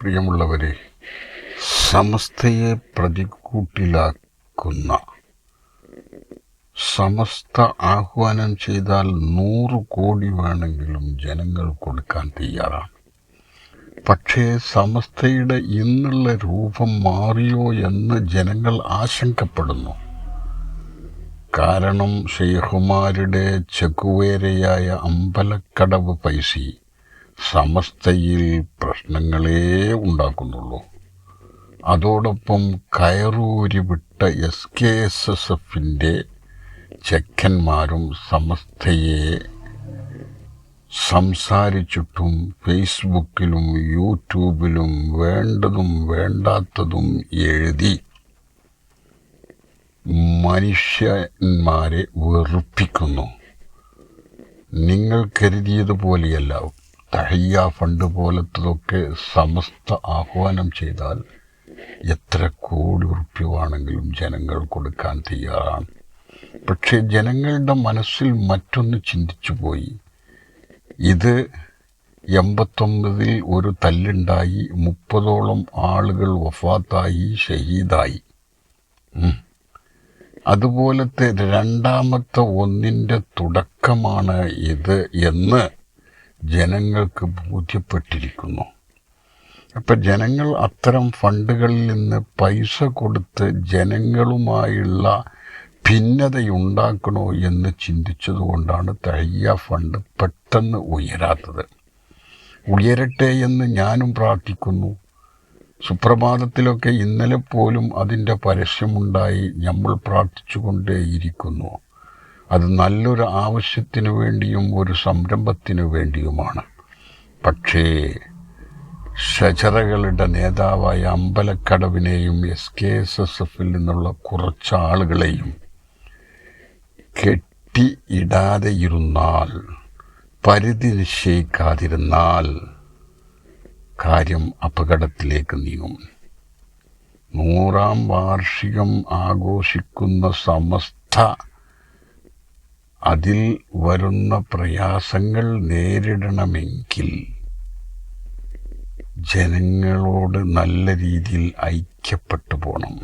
പ്രിയമുള്ളവരെ സമസ്തയെ പ്രതിക്കൂട്ടിലാക്കുന്ന സമസ്ത ആഹ്വാനം ചെയ്താൽ നൂറ് കോടി വേണമെങ്കിലും ജനങ്ങൾ കൊടുക്കാൻ തയ്യാറാണ്. പക്ഷേ സമസ്തയുടെ ഇന്നുള്ള രൂപം മാറിയോ എന്ന് ജനങ്ങൾ ആശങ്കപ്പെടുന്നു. കാരണം ഷെയ്ഖുമാരുടെ ചെക്കുവേരയായ അമ്പലക്കടവ് പൈസി സമസ്തയിൽ പ്രശ്നങ്ങളേ ഉണ്ടാക്കുന്നുള്ളൂ. അതോടൊപ്പം കയറൂരി വിട്ട എസ് കെ എസ് എസ് എഫിന്റെ ചെക്കന്മാരും സമസ്തയെ സംസാരിച്ചിട്ടും ഫേസ്ബുക്കിലും യൂട്യൂബിലും വേണ്ടതും വേണ്ടാത്തതും എഴുതി മനുഷ്യന്മാരെ വെറുപ്പിക്കുന്നു. നിങ്ങൾ കരുതിയതുപോലെയല്ല. തഹയ്യ ഫണ്ട് പോലത്തതൊക്കെ സമസ്ത ആഹ്വാനം ചെയ്താൽ എത്ര കോടി ഉറുപ്പ്യവാണെങ്കിലും ജനങ്ങൾ കൊടുക്കാൻ തയ്യാറാണ്. പക്ഷേ ജനങ്ങളുടെ മനസ്സിൽ മറ്റൊന്ന് ചിന്തിച്ചു പോയി. ഇത് എൺപത്തൊമ്പതിൽ ഒരു തല്ലുണ്ടായി മുപ്പതോളം ആളുകൾ വഫാത്തായി ഷഹീദായി. അതുപോലത്തെ രണ്ടാമത്തെ ഒന്നിന്റെ തുടക്കമാണ് ഇത് എന്ന് ജനങ്ങൾക്ക് ബോധ്യപ്പെട്ടിരിക്കുന്നു. അപ്പം ജനങ്ങൾ അത്തരം ഫണ്ടുകളിൽ നിന്ന് പൈസ കൊടുത്ത് ജനങ്ങളുമായുള്ള ഭിന്നതയുണ്ടാക്കണോ എന്ന് ചിന്തിച്ചതുകൊണ്ടാണ് തയ്യ ഫണ്ട് പെട്ടെന്ന് ഉയരാത്തത്. ഉയരട്ടെ എന്ന് ഞാനും പ്രാർത്ഥിക്കുന്നു. സുപ്രഭാതത്തിലൊക്കെ ഇന്നലെ പോലും അതിന്റെ പരസ്യമുണ്ടായി നമ്മൾ പ്രാർത്ഥിച്ചുകൊണ്ടേയിരിക്കുന്നു. അത് നല്ലൊരു ആവശ്യത്തിന് വേണ്ടിയും ഒരു സംരംഭത്തിന് വേണ്ടിയുമാണ്. പക്ഷേ ഷജറകളുടെ നേതാവായ അമ്പലക്കടവിനെയും എസ് കെ എസ് എസ് എഫിൽ നിന്നുള്ള കുറച്ച് ആളുകളെയും കെട്ടി ഇടാതെ ഇരുന്നാൽ പരിധി നിശ്ചയിക്കാതിരുന്നാൽ കാര്യം അപകടത്തിലേക്ക് നീങ്ങും. നൂറാം വാർഷികം ആഘോഷിക്കുന്ന സമസ്ത അതിൽ വരുന്ന പ്രയാസങ്ങൾ നേരിടണമെങ്കിൽ ജനങ്ങളോട് നല്ല രീതിയിൽ ഐക്യപ്പെട്ടു പോകണം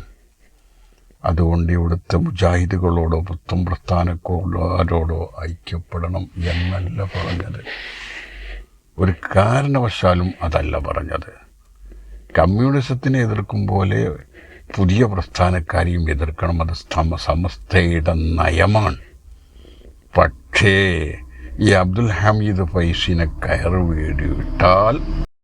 അതുകൊണ്ട് ഇവിടുത്തെ മുജാഹിദുകളോടോ പുത്തം പ്രസ്ഥാനക്കാരോടോ ഐക്യപ്പെടണം എന്നല്ല പറഞ്ഞത്. ഒരു കാരണവശാലും അതല്ല പറഞ്ഞത്. കമ്മ്യൂണിസത്തിനെ എതിർക്കും പോലെ പുതിയ പ്രസ്ഥാനക്കാരെയും എതിർക്കണം. അത് സമ സമസ്തയുടെ നയമാണ്. പക്ഷേ ഈ അബ്ദുൽ ഹമീദ് ഫൈസിനെ കയറ് വീടി